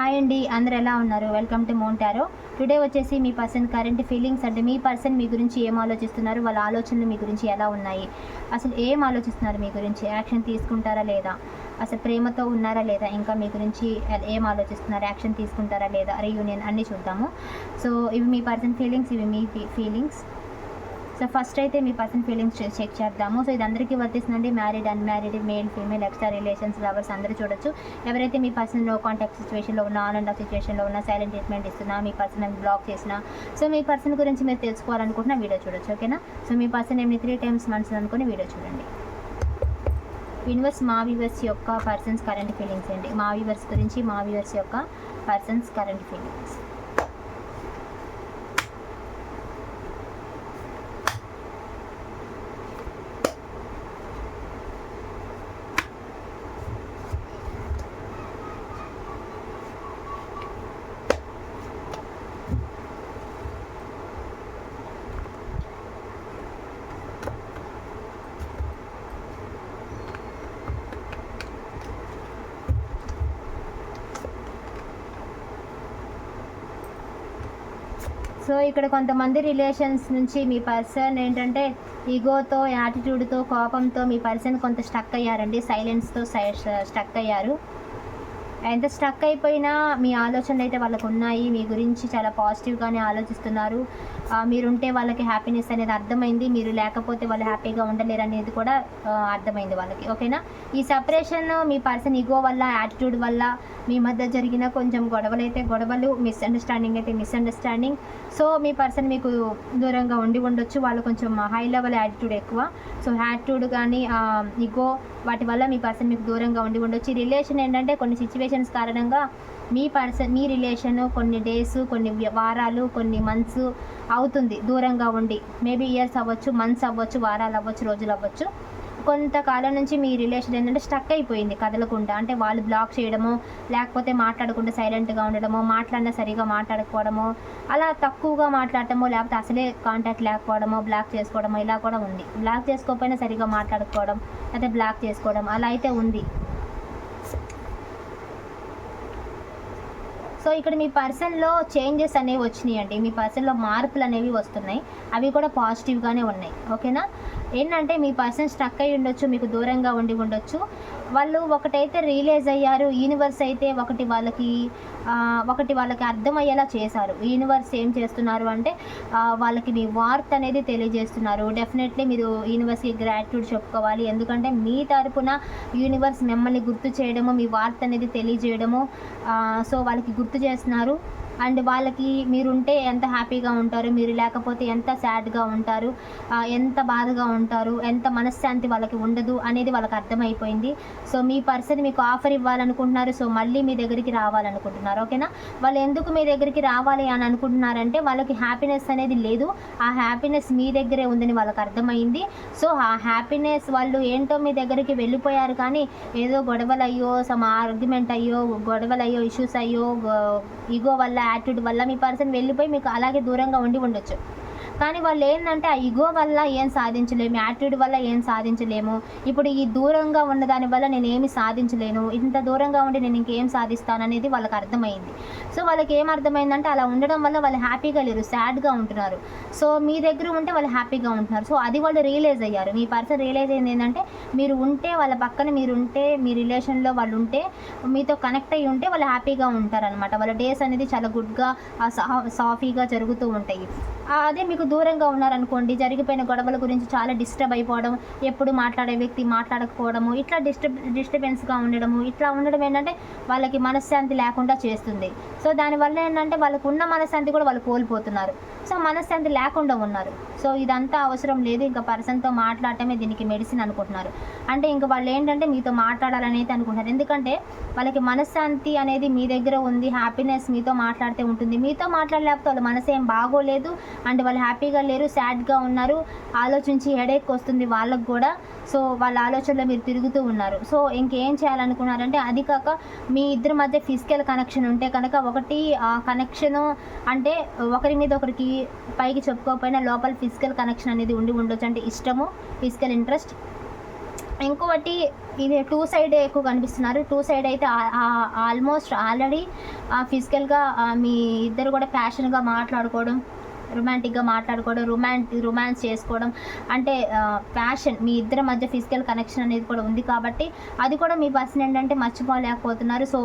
Hi అండి అందరు ఎలా ఉన్నారు? వెల్కమ్ టు మోంటారో టుడే వచ్చేసి మీ పర్సన్ కరెంట్ ఫీలింగ్స్ అంటే మీ పర్సన్ మీ గురించి ఏం ఆలోచిస్తున్నారు? వాళ్ళ ఆలోచనలు మీ గురించి ఎలా ఉన్నాయి? అసలు ఏం ఆలోచిస్తున్నారు మీ గురించి? యాక్షన్ తీసుకుంటారా లేదా? అసలు ప్రేమతో ఉన్నారా లేదా? ఇంకా మీ గురించి ఏం ఆలోచిస్తున్నారు? యాక్షన్ తీసుకుంటారా లేదా? రీయూనియన్ అన్నీ చూద్దాము. సో ఇవి మీ పర్సన్ ఫీలింగ్స్ ఇవి మీ ఫీలింగ్స్ సో ఫస్ట్ అయితే మీ పర్సన్ ఫీలింగ్స్ చెక్ చేద్దాము. సో ఇది అందరికీ వర్తిస్తుందండి. Married unmarried male female extra relations lovers అందరూ చూడొచ్చు. ఎవరైతే మీ పర్సన్లో కాంటాక్ట్ సిచ్యువేషన్లో ఉన్న ఆన్ అండ్ ఆఫ్ సిచ్యువేషన్లో ఉన్న సైలెంట్ ట్రీట్మెంట్ ఇస్తున్నా మీ పర్సన్ బ్లాక్ చేసిన సో మీ పర్సన్ గురించి మీరు తెలుసుకోవాలనుకుంటున్న వీడియో చూడొచ్చు ఓకేనా సో మీ పర్సన్ ఏమి త్రీ టైమ్స్ మనసు అనుకుని వీడియో చూడండి. యూనివర్స్ మా వ్యూవర్స్ యొక్క పర్సన్స్ కరెంట్ ఫీలింగ్స్ అండి. మా వ్యూవర్స్ గురించి మా వ్యూవర్స్ యొక్క పర్సన్స్ కరెంట్ ఫీలింగ్స్ సో ఇక్కడ కొంతమంది రిలేషన్స్ నుంచి మీ పర్సన్ ఏంటంటే ఈగోతో యాటిట్యూడ్తో కోపంతో మీ పర్సన్ కొంత స్టక్ అయ్యారండి. సైలెన్స్తో స్టక్ అయ్యారు. ఎంత స్ట్రక్ అయిపోయినా మీ ఆలోచనలు అయితే వాళ్ళకు ఉన్నాయి. మీ గురించి చాలా పాజిటివ్గానే ఆలోచిస్తున్నారు. మీరుంటే వాళ్ళకి హ్యాపీనెస్ అనేది అర్థమైంది. మీరు లేకపోతే వాళ్ళు హ్యాపీగా ఉండలేరు అనేది కూడా అర్థమైంది వాళ్ళకి. ఓకేనా ఈ సపరేషన్ మీ పర్సన్ ఇగో వల్ల యాటిట్యూడ్ వల్ల మీ మధ్య జరిగిన కొంచెం గొడవలు అయితే గొడవలు మిస్అండర్స్టాండింగ్ అయితే మిస్అండర్స్టాండింగ్ సో మీ పర్సన్ మీకు దూరంగా ఉండి ఉండొచ్చు. వాళ్ళు కొంచెం హై లెవెల్ యాటిట్యూడ్ ఎక్కువ. సో యాటిట్యూడ్ కానీ ఇగో వాటి వల్ల మీ పర్సన్ మీకు దూరంగా ఉండి ఉండొచ్చు. ఈ రిలేషన్ ఏంటంటే కొన్ని సిచ్యువేషన్స్ కారణంగా మీ పర్సన్ మీ రిలేషన్ కొన్ని డేస్ కొన్ని వారాలు కొన్ని మంత్స్ అవుతుంది దూరంగా ఉండి. మేబీ ఇయర్స్ అవ్వచ్చు మంత్స్ అవ్వచ్చు వారాలు అవ్వచ్చు రోజులు అవ్వచ్చు. కొంతకాలం నుంచి మీ రిలేషన్ ఏంటంటే స్టక్ అయిపోయింది కదలకుండా. అంటే వాళ్ళు బ్లాక్ చేయడము లేకపోతే మాట్లాడకుండా సైలెంట్గా ఉండడము మాట్లాడినా సరిగా మాట్లాడకపోవడము అలా తక్కువగా మాట్లాడటమో లేకపోతే అసలే కాంటాక్ట్ లేకపోవడమో బ్లాక్ చేసుకోవడమో ఇలా కూడా ఉంది. బ్లాక్ చేసుకోకపోయినా సరిగా మాట్లాడుకోవడం అయితే బ్లాక్ చేసుకోవడం అలా అయితే ఉంది. సో ఇక్కడ మీ పర్సన్లో చేంజెస్ అనేవి వచ్చినాయి అండి మీ పర్సన్లో మార్పులు అనేవి వస్తున్నాయి. అవి కూడా పాజిటివ్గానే ఉన్నాయి. ఓకేనా? ఏంటంటే మీ పర్సన్ స్ట్రక్ అయి ఉండొచ్చు మీకు దూరంగా ఉండి ఉండొచ్చు. వాళ్ళు ఒకటైతే రియలైజ్ అయ్యారు యూనివర్స్ అయితే ఒకటి వాళ్ళకి ఒకటి వాళ్ళకి అర్థమయ్యేలా చేశారు. యూనివర్స్ ఏం చేస్తున్నారు అంటే వాళ్ళకి మీ వార్త్ అనేది తెలియజేస్తున్నారు. డెఫినెట్లీ మీరు యూనివర్స్కి గ్రాట్యూడ్ చెప్పుకోవాలి. ఎందుకంటే మీ తరపున యూనివర్స్ మిమ్మల్ని గుర్తు చేయడము మీ వార్త అనేది తెలియజేయడము సో వాళ్ళకి గుర్తు చేస్తున్నారు. అండ్ వాళ్ళకి మీరుంటే ఎంత హ్యాపీగా ఉంటారు మీరు లేకపోతే ఎంత సాడ్గా ఉంటారు ఎంత బాధగా ఉంటారు ఎంత మనశ్శాంతి వాళ్ళకి ఉండదు అనేది వాళ్ళకి అర్థమైపోయింది. సో మీ పర్సన్ మీకు ఆఫర్ ఇవ్వాలనుకుంటున్నారు సో మళ్ళీ మీ దగ్గరికి రావాలనుకుంటున్నారు ఓకేనా? వాళ్ళు ఎందుకు మీ దగ్గరికి రావాలి అని అనుకుంటున్నారంటే వాళ్ళకి హ్యాపీనెస్ అనేది లేదు. ఆ హ్యాపీనెస్ మీ దగ్గరే ఉందని వాళ్ళకి అర్థమైంది. సో ఆ హ్యాపీనెస్ వాళ్ళు ఏంటో మీ దగ్గరికి వెళ్ళిపోయారు కానీ ఏదో గొడవలు అయ్యో సమ్ ఆర్గ్యుమెంట్ అయ్యో గొడవలు అయ్యో ఇష్యూస్ అయ్యో ఈగో వల్ల యాటిట్యూడ్ వల్ల మీ పర్సన్ వెళ్ళిపోయి మీకు అలాగే దూరంగా ఉండి ఉండొచ్చు. కానీ వాళ్ళు ఏంటంటే ఆ ఇగో వల్ల ఏం సాధించలేము యాటిట్యూడ్ వల్ల ఏం సాధించలేము. ఇప్పుడు ఈ దూరంగా ఉన్న దాని వల్ల నేను ఏమి సాధించలేను ఇంత దూరంగా ఉండి నేను ఇంకేం సాధిస్తాను అనేది వాళ్ళకి అర్థమైంది. సో వాళ్ళకి ఏం అర్థమైందంటే అలా ఉండడం వల్ల వాళ్ళు హ్యాపీగా లేరు సాడ్గా ఉంటున్నారు. సో మీ దగ్గర ఉంటే వాళ్ళు హ్యాపీగా ఉంటున్నారు. సో అది వాళ్ళు రియలైజ్ అయ్యారు. మీ పర్సన్ రియలైజ్ అయింది ఏంటంటే మీరు ఉంటే వాళ్ళ పక్కన మీరు ఉంటే మీ రిలేషన్లో వాళ్ళు ఉంటే మీతో కనెక్ట్ అయ్యి ఉంటే వాళ్ళు హ్యాపీగా ఉంటారనమాట వాళ్ళ డేస్ అనేది చాలా గుడ్గా సాఫీగా జరుగుతూ ఉంటాయి. అదే మీకు దూరంగా ఉన్నారనుకోండి జరిగిపోయిన గొడవల గురించి చాలా డిస్టర్బ్ అయిపోవడం ఎప్పుడు మాట్లాడే వ్యక్తి మాట్లాడకపోవడము ఇట్లా డిస్టర్బ్ డిస్టర్బెన్స్గా ఉండడము ఇట్లా ఉండడం ఏంటంటే వాళ్ళకి మనశ్శాంతి లేకుండా చేస్తుంది. సో దానివల్ల ఏంటంటే వాళ్ళకు ఉన్న మనశ్శాంతి కూడా వాళ్ళు కోల్పోతున్నారు. సో మనశ్శాంతి లేకుండా ఉన్నారు. సో ఇదంతా అవసరం లేదు. ఇంకా పర్సన్తో మాట్లాడటమే దీనికి మెడిసిన్ అనుకుంటున్నారు. అంటే ఇంకా వాళ్ళు ఏంటంటే మీతో మాట్లాడాలనేది అనుకుంటున్నారు. ఎందుకంటే వాళ్ళకి మనశ్శాంతి అనేది మీ దగ్గర ఉంది. హ్యాపీనెస్ మీతో మాట్లాడితే ఉంటుంది. మీతో మాట్లాడలేకపోతే వాళ్ళ మనసు ఏం బాగోలేదు. అండ్ వాళ్ళు హ్యాపీగా లేరు సాడ్గా ఉన్నారు. ఆలోచించి హెడేక్ వస్తుంది వాళ్ళకు కూడా. సో వాళ్ళ ఆలోచనలో మీరు తిరుగుతూ ఉన్నారు. సో ఇంకేం చేయాలనుకున్నారంటే అది కాక మీ ఇద్దరి మధ్య ఫిజికల్ కనెక్షన్ ఉంటే కనుక ఒకటి కనెక్షను అంటే ఒకరి మీద ఒకరికి పైకి చెప్పుకోకపోయినా లోపల ఫిజికల్ ఫిజికల్ కనెక్షన్ అనేది ఉండి ఉండొచ్చు. అంటే ఇష్టము ఫిజికల్ ఇంట్రెస్ట్ ఇంకొకటి ఇది టూ సైడ్ ఎక్కువ కనిపిస్తున్నారు. టూ సైడ్ అయితే ఆల్మోస్ట్ ఆల్రెడీ ఫిజికల్గా మీ ఇద్దరు కూడా ప్యాషన్గా మాట్లాడుకోవడం రొమాంటిక్గా మాట్లాడుకోవడం రొమాంట్ రొమాన్స్ చేసుకోవడం అంటే ప్యాషన్ మీ ఇద్దరి మధ్య ఫిజికల్ కనెక్షన్ అనేది కూడా ఉంది కాబట్టి అది కూడా మీ పర్సన్ ఏంటంటే మర్చిపోలేకపోతున్నారు. సో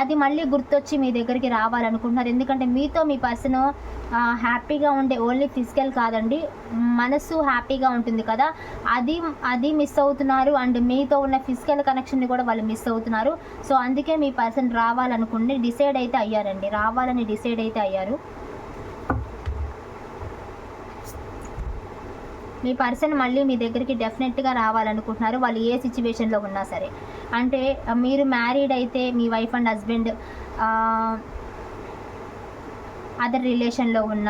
అది మళ్ళీ గుర్తొచ్చి మీ దగ్గరికి రావాలనుకుంటున్నారు. ఎందుకంటే మీతో మీ పర్సన్ హ్యాపీగా ఉండే ఓన్లీ ఫిజికల్ కాదండి మనసు హ్యాపీగా ఉంటుంది కదా. అది అది మిస్ అవుతున్నారు అండ్ మీతో ఉన్న ఫిజికల్ కనెక్షన్ని కూడా వాళ్ళు మిస్ అవుతున్నారు. సో అందుకే మీ పర్సన్ రావాలనుకుంటే డిసైడ్ అయితే అయ్యారండి. రావాలని డిసైడ్ అయితే అయ్యారు. మీ పర్సన్ మళ్ళీ మీ దగ్గరికి డెఫినెట్గా రావాలనుకుంటున్నారు వాళ్ళు ఏ సిచ్యువేషన్లో ఉన్నా సరే. అంటే మీరు మ్యారీడ్ అయితే మీ వైఫ్ అండ్ హస్బెండ్ అదర్ రిలేషన్లో ఉన్న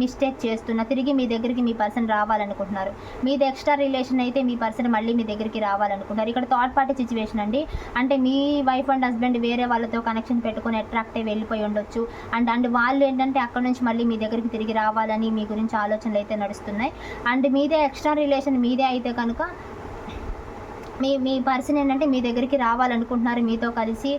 మిస్టేక్ చేస్తున్నా తిరిగి మీ దగ్గరికి మీ పర్సన్ రావాలనుకుంటున్నారు. మీది ఎక్స్ట్రా రిలేషన్ అయితే మీ పర్సన్ మళ్ళీ మీ దగ్గరికి రావాలనుకుంటున్నారు. ఇక్కడ థర్డ్ పార్టీ సిచ్యువేషన్ అండి. అంటే మీ వైఫ్ అండ్ హస్బెండ్ వేరే వాళ్ళతో కనెక్షన్ పెట్టుకొని అట్రాక్ట్ అయ్యి వెళ్ళిపోయి ఉండొచ్చు. అండ్ అండ్ వాళ్ళు ఏంటంటే అక్కడ నుంచి మళ్ళీ మీ దగ్గరికి తిరిగి రావాలని మీ గురించి ఆలోచనలు అయితే నడుస్తున్నాయి. అండ్ మీదే ఎక్స్ట్రా రిలేషన్ మీదే అయితే కనుక మీ మీ పర్సన్ ఏంటంటే మీ దగ్గరికి రావాలనుకుంటున్నారు. మీతో కలిసి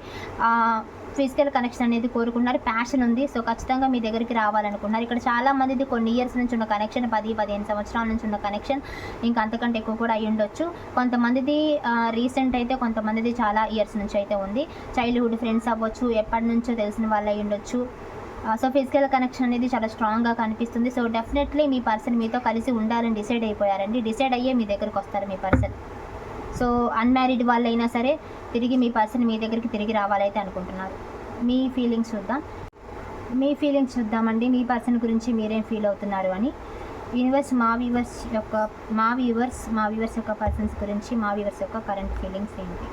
ఫిజికల్ కనెక్షన్ అనేది కోరుకున్నారు ప్యాషన్ ఉంది. సో ఖచ్చితంగా మీ దగ్గరికి రావాలనుకున్నారు ఇక్కడ చాలా మందిది కొన్ని ఇయర్స్ నుంచి ఉన్న కనెక్షన్ పది పదిహేను సంవత్సరాల నుంచి ఉన్న కనెక్షన్ ఇంకా అంతకంటే ఎక్కువ కూడా అయి ఉండొచ్చు. కొంతమందిది రీసెంట్ అయితే కొంతమందిది చాలా ఇయర్స్ నుంచి అయితే ఉంది. చైల్డ్హుడ్ ఫ్రెండ్స్ అవ్వచ్చు ఎప్పటి నుంచో తెలిసిన వాళ్ళు అయి ఉండొచ్చు. సో ఫిజికల్ కనెక్షన్ అనేది చాలా స్ట్రాంగ్గా కనిపిస్తుంది. సో డెఫినెట్లీ మీ పర్సన్ మీతో కలిసి ఉండాలని డిసైడ్ అయిపోయారండి. డిసైడ్ అయ్యే మీ దగ్గరకు వస్తారు మీ పర్సన్ సో అన్మ్యారీడ్ వాళ్ళైనా సరే తిరిగి మీ పర్సన్ మీ దగ్గరికి తిరిగి రావాలైతే అనుకుంటున్నారు. మీ ఫీలింగ్స్ చూద్దాం. మీ ఫీలింగ్స్ చూద్దామండి. మీ పర్సన్ గురించి మీరేం ఫీల్ అవుతున్నారు అని. యూనివర్స్ మా వ్యూవర్స్ యొక్క మా వ్యూవర్స్ మా వ్యూవర్స్ యొక్క పర్సన్స్ గురించి మా వ్యూవర్స్ యొక్క కరెంట్ ఫీలింగ్స్ ఏంటి?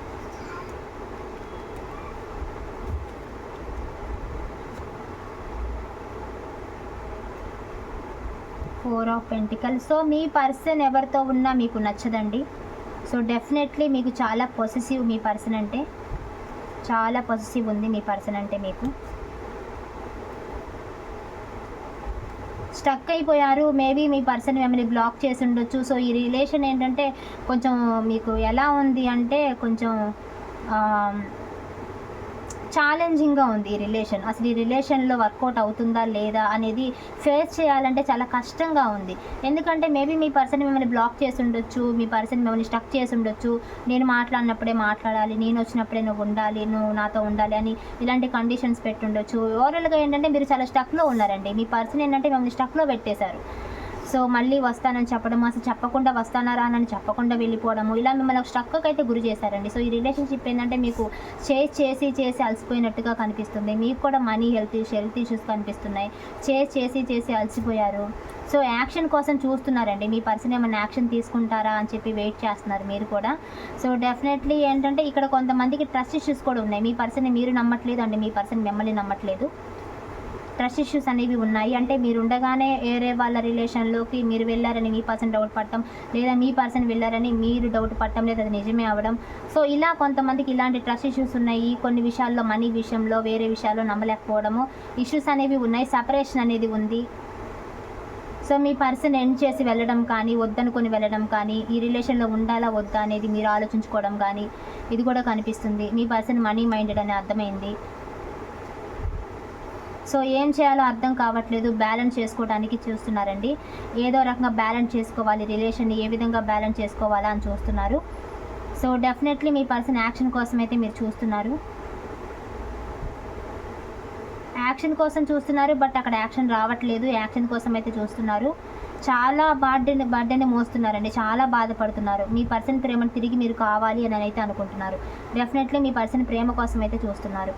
ఫోర్ ఆఫ్ పెంటికల్ సో మీ పర్సన్ ఎవరితో ఉన్నా మీకు నచ్చదండి. సో డెఫినెట్లీ మీకు చాలా పొసెసివ్ మీ పర్సన్ అంటే చాలా పొసెసివ్ ఉంది మీ పర్సన్ అంటే మీకు. స్టక్ అయిపోయారు మేబీ మీ పర్సన్ మిమ్మల్ని బ్లాక్ చేసి ఉండొచ్చు. సో ఈ రిలేషన్ ఏంటంటే కొంచెం మీకు ఎలా ఉంది అంటే కొంచెం um, ఛాలెంజింగ్గా ఉంది ఈ రిలేషన్ అసలు ఈ రిలేషన్లో వర్కౌట్ అవుతుందా లేదా అనేది ఫేస్ చేయాలంటే చాలా కష్టంగా ఉంది. ఎందుకంటే మేబీ మీ పర్సన్ మిమ్మల్ని బ్లాక్ చేసి ఉండొచ్చు మీ పర్సన్ మిమ్మల్ని స్టక్ చేసి ఉండొచ్చు నేను మాట్లాడినప్పుడే మాట్లాడాలి నేను వచ్చినప్పుడే నువ్వు ఉండాలి నువ్వు నాతో ఉండాలి అని ఇలాంటి కండిషన్స్ పెట్టుండొచ్చు. ఓవరాల్గా ఏంటంటే మీరు చాలా స్టక్లో ఉన్నారండి. మీ పర్సన్ ఏంటంటే మిమ్మల్ని స్టక్లో పెట్టేశారు. సో మళ్ళీ వస్తానని చెప్పడం అసలు చెప్పకుండా వస్తానారా అని చెప్పకుండా వెళ్ళిపోవడము ఇలా మిమ్మల్ని ఒక స్ట్రక్కి అయితే గురి చేశారండి. సో ఈ రిలేషన్షిప్ ఏంటంటే మీకు చేసి చేసి చేసి అలసిపోయినట్టుగా కనిపిస్తుంది. మీకు కూడా money health issue health issues కనిపిస్తున్నాయి. చేసి చేసి చేసి అలసిపోయారు. సో యాక్షన్ కోసం చూస్తున్నారండి. మీ పర్సన్ ఏమైనా యాక్షన్ తీసుకుంటారా అని చెప్పి వెయిట్ చేస్తున్నారు మీరు కూడా. సో డెఫినెట్లీ ఏంటంటే ఇక్కడ కొంతమందికి ట్రస్ట్ ఇష్యూస్ కూడా ఉన్నాయి. మీ పర్సన్ మీరు నమ్మట్లేదు అండి మీ పర్సన్ మిమ్మల్ని నమ్మట్లేదు. ట్రస్ట్ ఇష్యూస్ అనేవి ఉన్నాయి. అంటే మీరు ఉండగానే వేరే వాళ్ళ రిలేషన్లోకి మీరు వెళ్ళారని మీ పర్సన్ డౌట్ పడటం లేదా మీ పర్సన్ వెళ్ళారని మీరు డౌట్ పడటం లేదా అది నిజమే అవ్వడం సో ఇలా కొంతమందికి ఇలాంటి ట్రస్ట్ ఇష్యూస్ ఉన్నాయి. కొన్ని విషయాల్లో మనీ విషయంలో వేరే విషయాల్లో నమ్మలేకపోవడము. ఇష్యూస్ అనేవి ఉన్నాయి. సపరేషన్ అనేది ఉంది. సో మీ పర్సన్ ఎండ్ చేసి వెళ్ళడం కానీ వద్దనుకొని వెళ్ళడం కానీ ఈ రిలేషన్లో ఉండాలా వద్దా అనేది మీరు ఆలోచించుకోవడం కానీ ఇది కూడా కనిపిస్తుంది. మీ పర్సన్ మనీ మైండెడ్ అని అర్థమైంది. సో ఏం చేయాలో అర్థం కావట్లేదు. బ్యాలెన్స్ చేసుకోవడానికి చూస్తున్నారండి. ఏదో రకంగా బ్యాలెన్స్ చేసుకోవాలి. రిలేషన్ ఏ విధంగా బ్యాలెన్స్ చేసుకోవాలా అని చూస్తున్నారు. సో డెఫినెట్లీ మీ పర్సన్ యాక్షన్ కోసం అయితే మీరు చూస్తున్నారు. యాక్షన్ కోసం చూస్తున్నారు బట్ అక్కడ యాక్షన్ రావట్లేదు. యాక్షన్ కోసం అయితే చూస్తున్నారు. చాలా బర్డెన్ బర్డెన్ మోస్తున్నారండి. చాలా బాధపడుతున్నారు. మీ పర్సన్ ప్రేమను తిరిగి మీరు కావాలి అని అయితే అనుకుంటున్నారు. డెఫినెట్లీ మీ పర్సన్ ప్రేమ కోసం అయితే చూస్తున్నారు.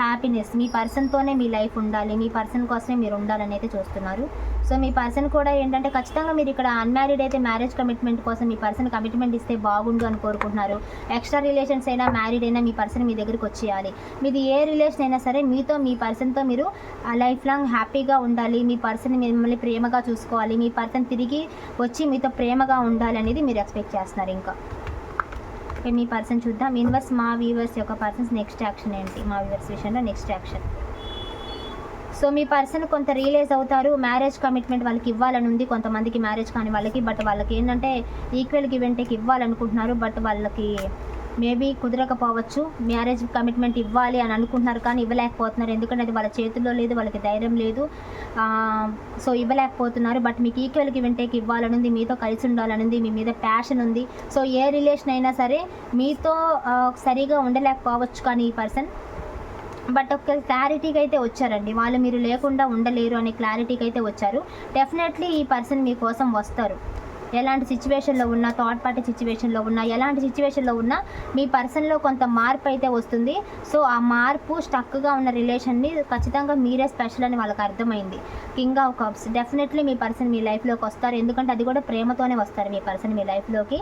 హ్యాపీనెస్ మీ పర్సన్తోనే మీ లైఫ్ ఉండాలి. మీ పర్సన్ కోసమే మీరు ఉండాలని అయితే చూస్తున్నారు. సో మీ పర్సన్ కూడా ఏంటంటే ఖచ్చితంగా మీరు ఇక్కడ అన్మ్యారీడ్ అయితే మ్యారేజ్ కమిట్మెంట్ కోసం మీ పర్సన్ కమిట్మెంట్ ఇస్తే బాగుండు అని కోరుకుంటున్నారు. ఎక్స్ట్రా రిలేషన్స్ అయినా మ్యారీడ్ అయినా మీ పర్సన్ మీ దగ్గరికి వచ్చేయాలి. మీది ఏ రిలేషన్ అయినా సరే మీతో మీ పర్సన్తో మీరు లైఫ్ లాంగ్ హ్యాపీగా ఉండాలి. మీ పర్సన్ మిమ్మల్ని ప్రేమగా చూసుకోవాలి. మీ పర్సన్ తిరిగి వచ్చి మీతో ప్రేమగా ఉండాలి అనేది మీరు ఎక్స్పెక్ట్ చేస్తున్నారు ఇంకా. ఇప్పుడు మీ పర్సన్ చూద్దాం. ఇన్వర్స్ మా వ్యూవర్స్ యొక్క పర్సన్స్ నెక్స్ట్ యాక్షన్ ఏంటి? మా వ్యూవర్స్ విషయంలో నెక్స్ట్ యాక్షన్ సో మీ పర్సన్ కొంత రియలైజ్ అవుతారు. మ్యారేజ్ కమిట్మెంట్ వాళ్ళకి ఇవ్వాలని ఉంది. కొంతమందికి మ్యారేజ్ కాని వాళ్ళకి బట్ వాళ్ళకి ఏంటంటే ఈక్వల్ గివెన్ టేక్ ఇవ్వాలనుకుంటున్నారు. బట్ వాళ్ళకి మేబీ కుదరకపోవచ్చు. మ్యారేజ్ కమిట్మెంట్ ఇవ్వాలి అని అనుకుంటున్నారు కానీ ఇవ్వలేకపోతున్నారు. ఎందుకంటే అది వాళ్ళ చేతుల్లో లేదు వాళ్ళకి ధైర్యం లేదు. సో ఇవ్వలేకపోతున్నారు. బట్ మీకు ఈక్వల్ గివ్ టేక్ ఇవ్వాలని ఉంది మీతో కలిసి ఉండాలని ఉంది మీ మీద ప్యాషన్ ఉంది. సో ఏ రిలేషన్ అయినా సరే మీతో సరిగా ఉండలేకపోవచ్చు కానీ ఈ పర్సన్. బట్ ఒక క్లారిటీకి అయితే వచ్చారండి. వాళ్ళు మీరు లేకుండా ఉండలేరు అనే క్లారిటీకి అయితే వచ్చారు. డెఫినెట్లీ ఈ పర్సన్ మీకోసం వస్తారు. ఎలాంటి సిచ్యువేషన్లో ఉన్నా థర్డ్ పార్టీ సిచ్యువేషన్లో ఉన్నా ఎలాంటి సిచ్యువేషన్లో ఉన్నా మీ పర్సన్లో కొంత మార్పు అయితే వస్తుంది. సో ఆ మార్పు స్టక్గా ఉన్న రిలేషన్ని ఖచ్చితంగా మీరే స్పెషల్ అని వాళ్ళకి అర్థమైంది. కింగ్ ఆఫ్ కప్స్ డెఫినెట్లీ మీ పర్సన్ మీ లైఫ్లోకి వస్తారు. ఎందుకంటే అది కూడా ప్రేమతోనే వస్తారు మీ పర్సన్ మీ లైఫ్లోకి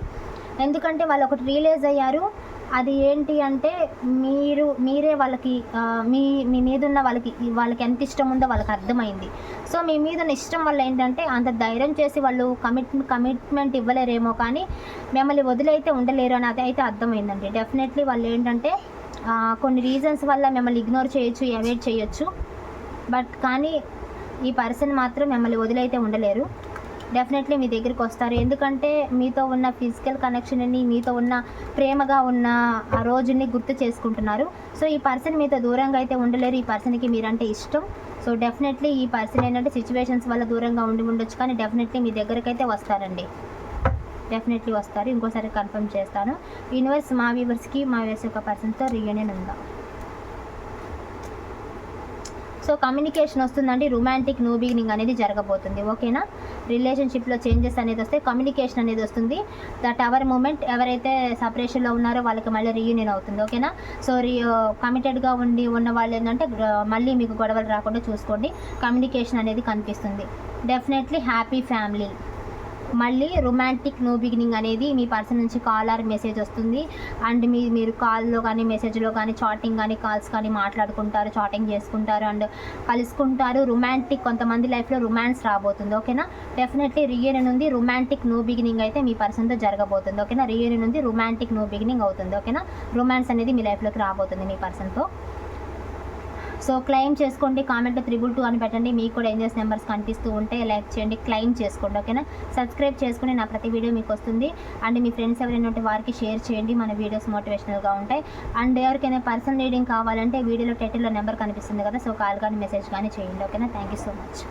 ఎందుకంటే వాళ్ళు ఒకటి రియలైజ్ అయ్యారు. అది ఏంటి అంటే మీరు మీరే వాళ్ళకి మీ మీ మీద ఉన్న వాళ్ళకి వాళ్ళకి ఎంత ఇష్టం ఉందో వాళ్ళకి అర్థమైంది. సో మీ మీద ఉన్న ఇష్టం వల్ల ఏంటంటే అంత ధైర్యం చేసి వాళ్ళు కమిట్ కమిట్మెంట్ ఇవ్వలేరేమో కానీ మిమ్మల్ని వదిలైతే ఉండలేరు అని అది అయితే అర్థమైందండి. డెఫినెట్లీ వాళ్ళు ఏంటంటే కొన్ని రీజన్స్ వల్ల మిమ్మల్ని ఇగ్నోర్ చేయొచ్చు అవాయిడ్ చేయొచ్చు. బట్ కానీ ఈ పర్సన్ మాత్రం మిమ్మల్ని వదిలైతే ఉండలేరు. డెఫినెట్లీ మీ దగ్గరికి వస్తారు. ఎందుకంటే మీతో ఉన్న ఫిజికల్ కనెక్షన్ని మీతో ఉన్న ప్రేమగా ఉన్న ఆ రోజుని గుర్తు చేసుకుంటున్నారు. సో ఈ పర్సన్ మీతో దూరంగా అయితే ఉండలేరు. ఈ పర్సన్కి మీరంటే ఇష్టం. సో డెఫినెట్లీ ఈ పర్సన్ ఏంటంటే సిచ్యువేషన్స్ వల్ల దూరంగా ఉండి ఉండొచ్చు. కానీ డెఫినెట్లీ మీ దగ్గరికి అయితే వస్తారండి. డెఫినెట్లీ వస్తారు. ఇంకోసారి కన్ఫర్మ్ చేస్తాను. యూనివర్స్ మా వ్యూవర్స్కి మా వ్యూవర్స్ యొక్క పర్సన్తో రియూనియన్ ఉందా? సో కమ్యూనికేషన్ వస్తుందండి రొమాంటిక్ న్యూ బిగినింగ్ అనేది జరగబోతుంది ఓకేనా? రిలేషన్షిప్లో చేంజెస్ అనేది వస్తే కమ్యూనికేషన్ అనేది వస్తుంది. దట్ అవర్ మూమెంట్ ఎవరైతే సపరేషన్లో ఉన్నారో వాళ్ళకి మళ్ళీ రీయూనియన్ అవుతుంది ఓకేనా? సో రీ కమిటెడ్గా ఉండి ఉన్న వాళ్ళు ఏంటంటే మళ్ళీ మీకు గొడవలు రాకుండా చూసుకోండి. కమ్యూనికేషన్ అనేది కనిపిస్తుంది. Definitely happy family. మళ్ళీ రొమాంటిక్ నో బిగినింగ్ అనేది మీ పర్సన్ నుంచి కాల్ ఆర్ మెసేజ్ వస్తుంది. అండ్ మీ మీరు కాల్లో కానీ మెసేజ్లో కానీ చాటింగ్ కానీ కాల్స్ కానీ మాట్లాడుకుంటారు చాటింగ్ చేసుకుంటారు అండ్ కలుసుకుంటారు. రొమాంటిక్ కొంతమంది లైఫ్లో రొమాన్స్ రాబోతుంది ఓకేనా డెఫినెట్లీ రియూనియన్ ఉంది రొమాంటిక్ నో బిగినింగ్ అయితే మీ పర్సన్తో జరగబోతుంది ఓకేనా రియూనియన్ ఉంది రొమాంటిక్ నో బిగినింగ్ అవుతుంది ఓకేనా రొమాన్స్ అనేది మీ లైఫ్లోకి రాబోతుంది మీ పర్సన్తో సో క్లెయిమ్ చేసుకోండి కామెంట్లో త్రిబుల్ టూ అని పెట్టండి. మీకు కూడా ఏంజెస్ నెంబర్స్ కనిపిస్తూ ఉంటే లైక్ చేయండి క్లెయిమ్ చేసుకోండి ఓకేనా? సబ్స్క్రైబ్ చేసుకుని నా ప్రతి వీడియో మీకు వస్తుంది. అండ్ మీ ఫ్రెండ్స్ ఎవరైనా ఉంటే వారికి షేర్ చేయండి మన వీడియోస్ మోటివేషనల్గా ఉంటాయి. అండ్ ఎవరికైనా పర్సనల్ రీడింగ్ కావాలంటే వీడియోలో టైటిల్లో నెంబర్ కనిపిస్తుంది కదా సో కాల్ కానీ మెసేజ్ కానీ చేయండి ఓకేనా? Thank you so much.